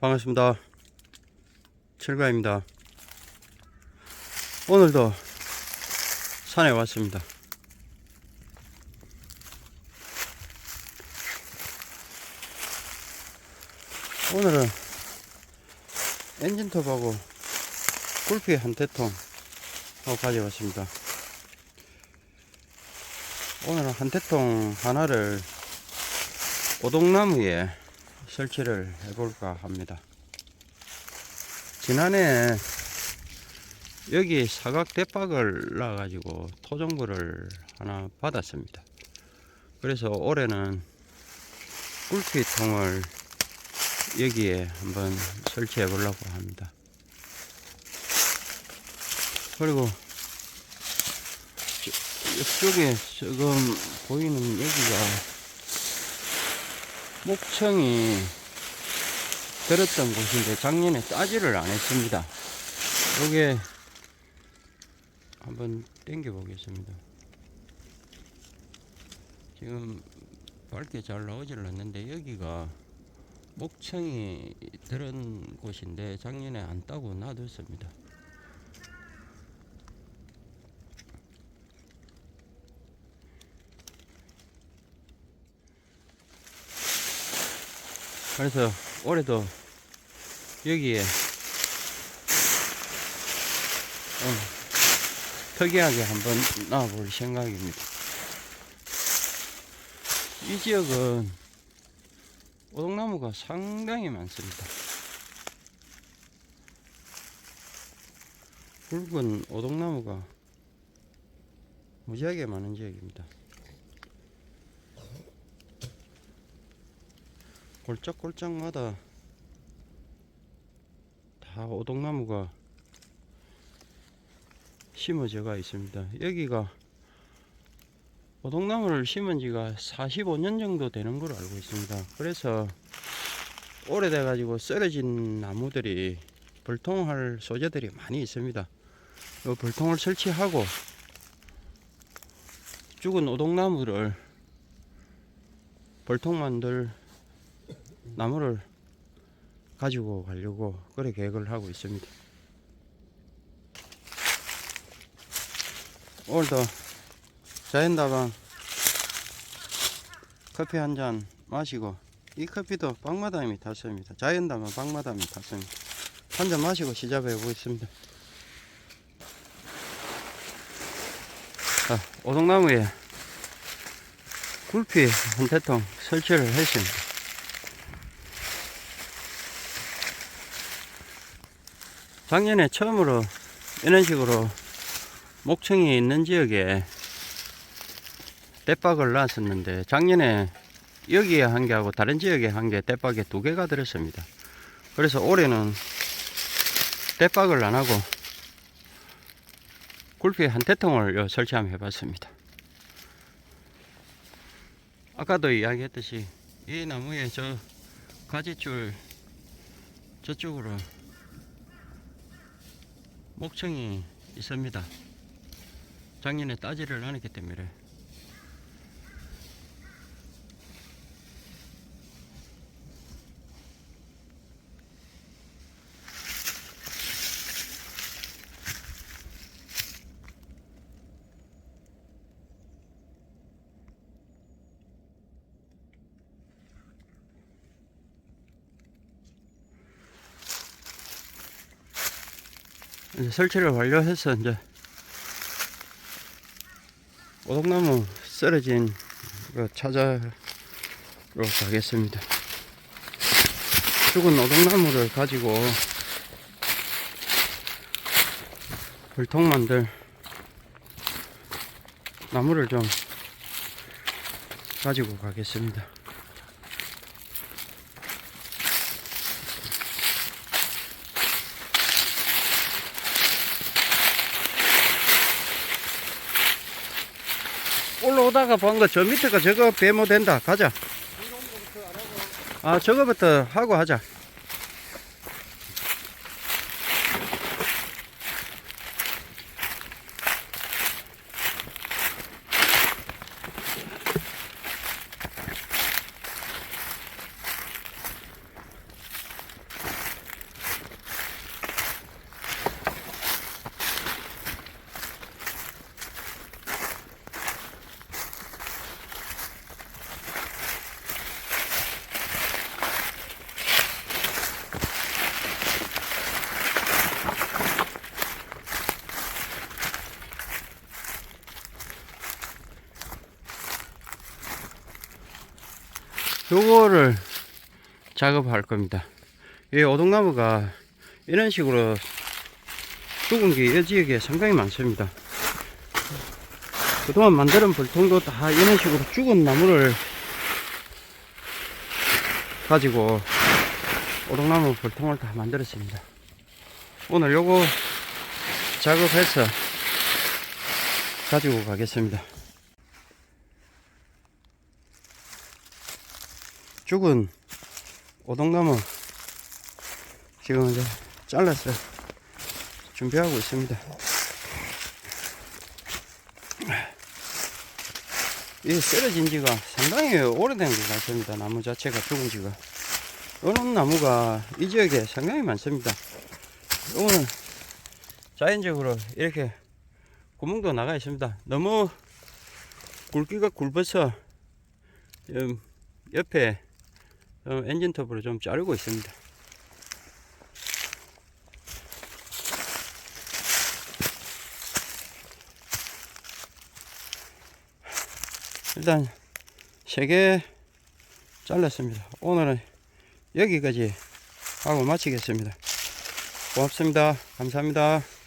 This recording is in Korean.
반갑습니다. 철가입니다. 오늘도 산에 왔습니다. 오늘은 엔진톱하고 꿀피 한 대통 가져왔습니다. 오늘은 한 대통 하나를 오동나무에 설치를 해볼까 합니다. 지난해 여기 사각 대박을 놔가지고 토종벌을 하나 받았습니다. 그래서 올해는 꿀피통을 여기에 한번 설치해 보려고 합니다. 그리고 저- 이쪽에 지금 보이는 여기가 목청이 들었던 곳인데 작년에 따지를 안 했습니다. 요게 한번 당겨 보겠습니다. 지금 밝게 잘 나오질 않는데 여기가 목청이 들은 곳인데 작년에 안 따고 놔뒀습니다. 그래서 올해도 여기에 어, 특이하게 한번 놔볼 생각입니다. 이 지역은 오동나무가 상당히 많습니다. 굵은 오동나무가 무지하게 많은 지역입니다. 골짝골짝마다 다 오동나무가 심어져 가 있습니다. 여기가 오동나무를 심은 지가 45년 정도 되는 걸로 알고 있습니다. 그래서 오래돼 가지고 쓰러진 나무들이 벌통할 소재들이 많이 있습니다. 이 벌통을 설치하고 죽은 오동나무를 벌통 만들 나무를 가지고 가려고 그래 계획을 하고 있습니다. 오늘도 자연다방 커피 한 잔 마시고 이 커피도 박마담이 탔습니다. 자연다방 박마담이 탔습니다. 한 잔 마시고 시작해 보겠습니다. 자, 오동나무에 굴피 한 대통 설치를 했습니다. 작년에 처음으로 이런 식으로 목청이 있는 지역에 대박을 놨었는데 작년에 여기에 한 개하고 다른 지역에 한 개 대박에 두 개가 들었습니다. 그래서 올해는 대박을 안 하고 굴피 한 대통을 요 설치 한번 해봤습니다. 아까도 이야기했듯이 이 나무에 저 가지줄 저쪽으로 목청이 있습니다. 작년에 따지를 안 했기 때문에 이제 설치를 완료해서 이제 오동나무 쓰러진 거 찾아러 가겠습니다. 죽은 오동나무를 가지고 불통 만들 나무를 좀 가지고 가겠습니다. 올라오다가 본 거 저 밑에가 저거 배모 된다. 가자. 아, 저거부터 하고 하자. 요거를 작업할 겁니다. 이 오동나무가 이런 식으로 죽은 게 이 지역에 상당히 많습니다. 그동안 만드는 불통도 다 이런 식으로 죽은 나무를 가지고 오동나무 불통을 다 만들었습니다. 오늘 요거 작업해서 가지고 가겠습니다. 죽은 오동나무 지금 이제 잘라서 준비하고 있습니다. 이 쓰러진 지가 상당히 오래된 것 같습니다. 나무 자체가 죽은 지가. 이런 나무가 이 지역에 상당히 많습니다. 오늘 자연적으로 이렇게 구멍도 나가 있습니다. 너무 굵기가 굵어서 음, 옆에 어, 엔진 톱으로 좀 자르고 있습니다. 일단 세 개 잘랐습니다. 오늘은 여기까지 하고 마치겠습니다. 고맙습니다. 감사합니다.